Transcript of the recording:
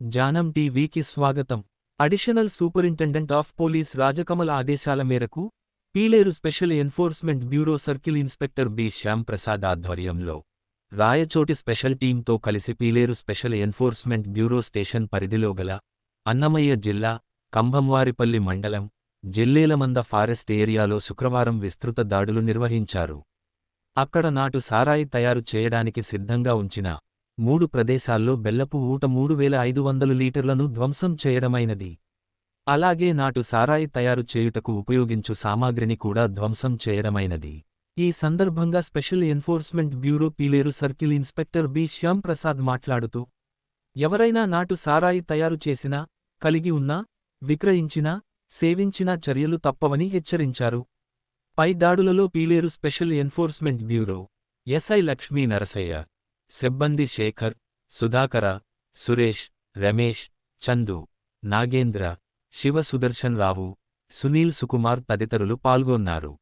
జానం టీవీకి స్వాగతం. Additional superintendent of police Rajkamal ఆదేశాల మేరకు Pileru special enforcement bureau circle inspector B. Shyam Prasad ఆధ్వర్యంలో రాయచోటి స్పెషల్ టీంతో కలిసి Pileru special enforcement bureau station పరిధిలో గల అన్నమయ్య జిల్లా కంభంవారిపల్లి మండలం జిల్లేలమంద ఫారెస్ట్ ఏరియాలో శుక్రవారం విస్తృత దాడులు నిర్వహించారు. అక్కడ నాటు సారాయి తయారు చేయడానికి సిద్ధంగా ఉంచిన మూడు ప్రదేశాల్లో బెల్లపు ఊట మూడు వేల ఐదు వందలు లీటర్లను ధ్వంసం చేయడమైనది. అలాగే నాటు సారాయి తయారు చేయుటకు ఉపయోగించు సామాగ్రిని కూడా ధ్వంసం చేయడమైనది. ఈ సందర్భంగా special enforcement bureau Pileru circle inspector B. Shyamprasad మాట్లాడుతూ ఎవరైనా నాటు సారాయి తయారు చేసినా కలిగి ఉన్నా విక్రయించినా సేవించినా చర్యలు తప్పవని హెచ్చరించారు. పై దాడులలో Pileru special enforcement bureau SI Lakshmi Narasaiah సిబ్బంది శేఖర్ సుధాకర సురేష్ రమేష్ చందు నాగేంద్ర శివ సుదర్శన్ రావు సునీల్ సుకుమార్ తదితరులు పాల్గొన్నారు.